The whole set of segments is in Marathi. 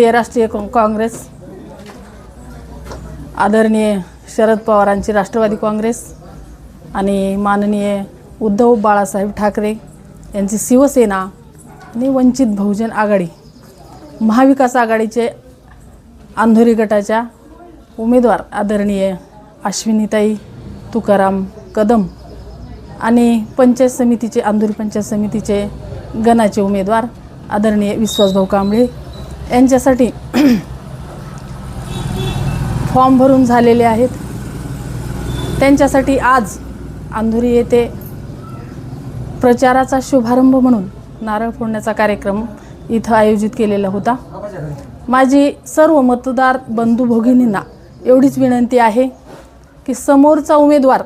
भारतीय राष्ट्रीय काँ- काँग्रेस आदरणीय शरद पवारांची राष्ट्रवादी काँग्रेस आणि माननीय उद्धव बाळासाहेब ठाकरे यांची शिवसेना आणि वंचित बहुजन आघाडी महाविकास आघाडीचे अंधोरी गटाच्या उमेदवार आदरणीय अश्विनीताई तुकाराम कदम आणि पंचायत समितीचे अंधुरी पंचायत समितीचे गणाचे उमेदवार आदरणीय विश्वासभाऊ कांबळे यांच्यासाठी फॉर्म भरून झालेले आहेत. त्यांच्यासाठी आज अंधुरी येथे प्रचाराचा शुभारंभ म्हणून नारळ फोडण्याचा कार्यक्रम इथं आयोजित केलेला होता. माझी सर्व मतदार बंधू भगिनींना एवढीच विनंती आहे की समोरचा उमेदवार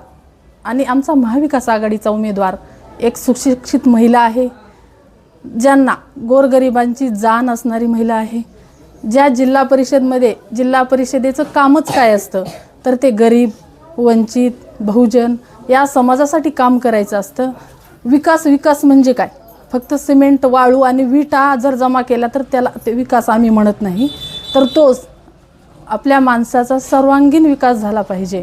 आणि आमचा महाविकास आघाडीचा उमेदवार एक सुशिक्षित महिला आहे. ज्यांना गोरगरिबांची जाण असणारी महिला आहे ज्या जिल्हा परिषदमध्ये जिल्हा परिषदेचं कामच काय असतं तर ते गरीब वंचित बहुजन या समाजासाठी काम करायचं असतं. विकास विकास म्हणजे काय? फक्त सिमेंट वाळू आणि विटा जर जमा केला तर त्याला ते विकास आम्ही म्हणत नाही तर तोच आपल्या माणसाचा सर्वांगीण विकास झाला पाहिजे.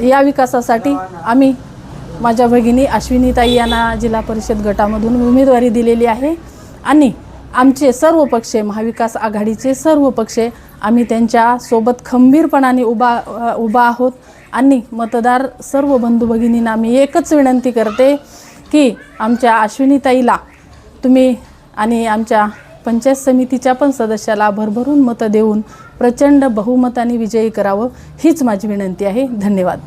या विकासासाठी आम्ही माझ्या भगिनी अश्विनीताई यांना जिल्हा परिषद गटामधून उमेदवारी दिलेली आहे. आणि आमचे सर्व पक्ष महाविकास आघाडीचे सर्व पक्ष आम्ही त्यांच्यासोबत खंबीरपणाने उभा उभा आहोत. आणि मतदार सर्व बंधू भगिनींना मी एकच विनंती करते की आमच्या अश्विनीताईला तुम्ही आणि आमच्या पंचायत समितीच्या पण सदस्याला भरभरून मतं देऊन प्रचंड बहुमताने विजयी करावं हीच माझी विनंती आहे. धन्यवाद.